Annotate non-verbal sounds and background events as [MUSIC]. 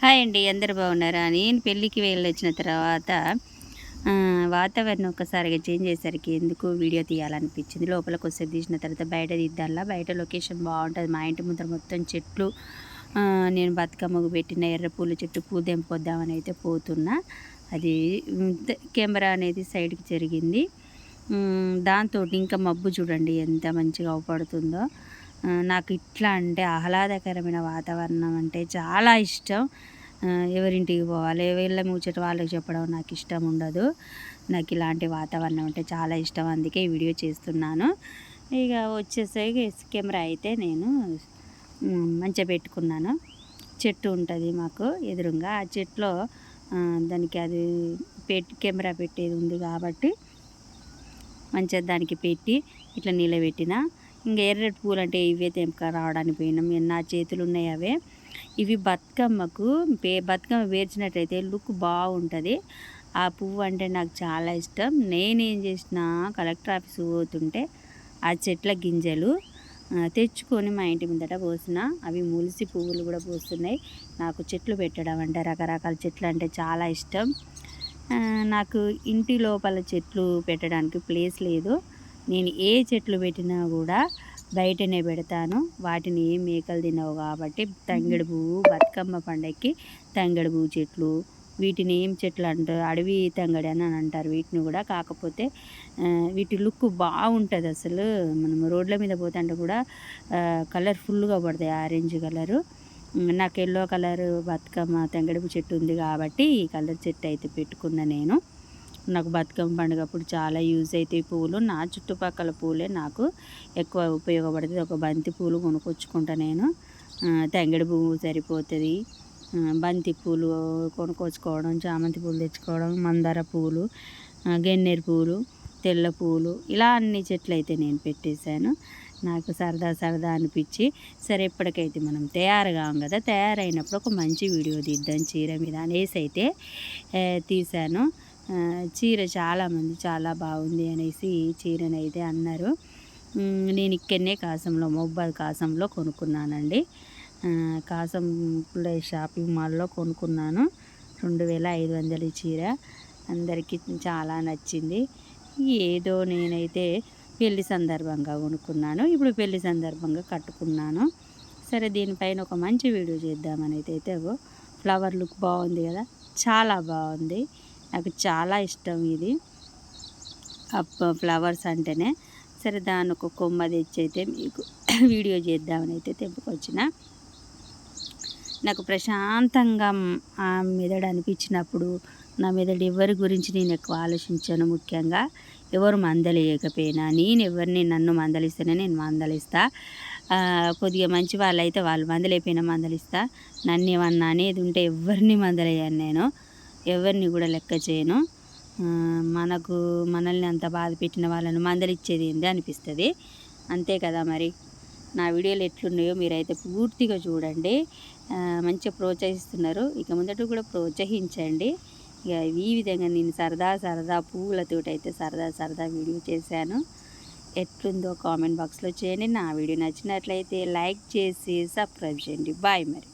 Hi అండి అందరు బాగున్నారా? నేను పెళ్ళికి వెళ్ళొచ్చిన తర్వాత వాతావరణం ఒక్కసారిగా చేంజ్ చేసరికి ఎందుకు వీడియో తీయాలనిపించింది? లోపలికి వస్తే తీసిన తర్వాత బయట తీద్దాంలా బయట లొకేషన్ బాగుంటుంది. మా ఇంటి ముందర మొత్తం చెట్లు నేను బతుకమ్మకు పెట్టిన ఎర్ర పూల చెట్టు పూ దెంపొద్దామని అయితే పోతున్నా. అది కెమెరా అనేది సైడ్కి జరిగింది. దాంతో ఇంకా మబ్బు చూడండి ఎంత మంచిగా అవపడుతుందో. నాకు ఇట్లా అంటే ఆహ్లాదకరమైన వాతావరణం అంటే చాలా ఇష్టం. ఎవరింటికి పోవాలి వీళ్ళ ముచ్చట వాళ్ళకి చెప్పడం నాకు ఇష్టం ఉండదు. నాకు ఇలాంటి వాతావరణం అంటే చాలా ఇష్టం అందుకే ఈ వీడియో చేస్తున్నాను. ఇక వచ్చేసరికి కెమెరా అయితే నేను మంచిగా పెట్టుకున్నాను. చెట్టు ఉంటుంది మాకు ఎదురుగా. ఆ చెట్లో దానికి అది పెట్టి కెమెరా పెట్టేది ఉంది కాబట్టి మంచిగా దానికి పెట్టి ఇట్లా నిలబెట్టిన. ఇంకా ఎర్రటి పూలు అంటే ఇవే తెంపక రావడానికి పోయినాం. నా చేతులు ఉన్నాయి అవే. ఇవి బతుకమ్మకు పే బతుకమ్మ వేర్చినట్టయితే లుక్ బాగుంటుంది. ఆ పువ్వు అంటే నాకు చాలా ఇష్టం. నేనేం చేసిన కలెక్టర్ ఆఫీస్ పోతుంటే ఆ చెట్ల గింజలు తెచ్చుకొని మా ఇంటి ముందట పోసిన. అవి ములిసి పువ్వులు కూడా పోస్తున్నాయి. నాకు చెట్లు పెట్టడం అంటే రకరకాల చెట్లు అంటే చాలా ఇష్టం. నాకు ఇంటి లోపల చెట్లు పెట్టడానికి ప్లేస్ లేదు. నేను ఏ చెట్లు పెట్టినా కూడా బయటనే పెడతాను. వాటిని ఏం మేకలు తినవు కాబట్టి తంగెడు పువ్వు బతుకమ్మ పండగకి తంగెడు పువ్వు చెట్లు వీటిని ఏం చెట్లు అంటారు అడవి తంగడి అని అంటారు. వీటిని కూడా కాకపోతే వీటి లుక్ బాగుంటుంది అసలు. మనం రోడ్ల మీద పోతుంటే కూడా కలర్ఫుల్గా పడతాయి. ఆరెంజ్ కలరు నాకు ఎల్లో కలర్ బతుకమ్మ తంగడుపు చెట్టు ఉంది కాబట్టి ఈ కలర్ చెట్టు అయితే పెట్టుకున్నా నేను. నాకు బతుకమ్మ పండుగ అప్పుడు చాలా యూజ్ అవుతాయి పూలు. నా చుట్టుపక్కల పూలే నాకు ఎక్కువ ఉపయోగపడుతుంది ఒక బంతి పూలు కొనుక్కొచ్చుకుంటా నేను. తెంగడి పువ్వు సరిపోతుంది. బంతి పూలు కొనుక్కొచ్చుకోవడం చామంతి పూలు తెచ్చుకోవడం మందార పూలు గన్నేరు పూలు తెల్ల పూలు ఇలా అన్ని చెట్లు అయితే నేను పెట్టేశాను. నాకు సరదా సరదా అనిపించి సరే ఇప్పటికైతే మనం తయారుగాం కదా తయారైనప్పుడు ఒక మంచి వీడియో తీద్దాం చీర మీద అనేసి అయితే తీశాను. చీర చాలామంది చాలా బాగుంది అనేసి చీరని అయితే అన్నారు. నేను ఇక్కడనే కాసంలో మొబైల్ కాసంలో కొనుక్కున్నానండి. కాసం షాపింగ్ మాల్లో కొనుక్కున్నాను. రెండు వేల ఐదు వందల చీర అందరికీ చాలా నచ్చింది. ఏదో నేనైతే పెళ్ళి సందర్భంగా కొనుక్కున్నాను. ఇప్పుడు పెళ్ళి సందర్భంగా కట్టుకున్నాను. సరే దీనిపైన ఒక మంచి వీడియో చేద్దామని అయితే ఫ్లవర్ లుక్ బాగుంది కదా? చాలా బాగుంది. నాకు చాలా ఇష్టం ఇది. ఫ్లవర్స్ అంటేనే. సరే దాని ఒక కొమ్మ తెచ్చి అయితే మీకు [COUGHS] వీడియో చేద్దామని అయితే తెంపుకొచ్చిన. నాకు ప్రశాంతంగా ఆ మెదడు అనిపించినప్పుడు నా మెదడు ఎవరి గురించి నేను ఎక్కువ ఆలోచించాను ముఖ్యంగా. ఎవరు మందలేయకపోయినా నేను ఎవరిని నన్ను మందలిస్తేనే నేను మందలిస్తా. కొద్దిగా మంచి వాళ్ళు అయితే వాళ్ళు మందలేకపోయినా మందలిస్తా. నన్ను ఏమన్నా అనేది ఉంటే ఎవరిని మందలయ్యాను నేను. ఎవరిని కూడా లెక్క చేయను. మనకు మనల్ని అంత బాధ పెట్టిన వాళ్ళని మందలిచ్చేది ఏంది అనిపిస్తుంది. అంతే కదా మరి. నా వీడియోలు ఎట్లున్నాయో మీరైతే పూర్తిగా చూడండి. మంచిగా ప్రోత్సహిస్తున్నారు. ఇక ముందట కూడా ప్రోత్సహించండి. ఇక ఈ విధంగా నేను సరదా సరదా పువ్వులతోటి అయితే సరదా సరదా వీడియో చేశాను. ఎట్లుందో కామెంట్ బాక్స్లో చేయండి. నా వీడియో నచ్చినట్లయితే లైక్ చేసి సబ్స్క్రైబ్ చేయండి. బాయ్ మరి.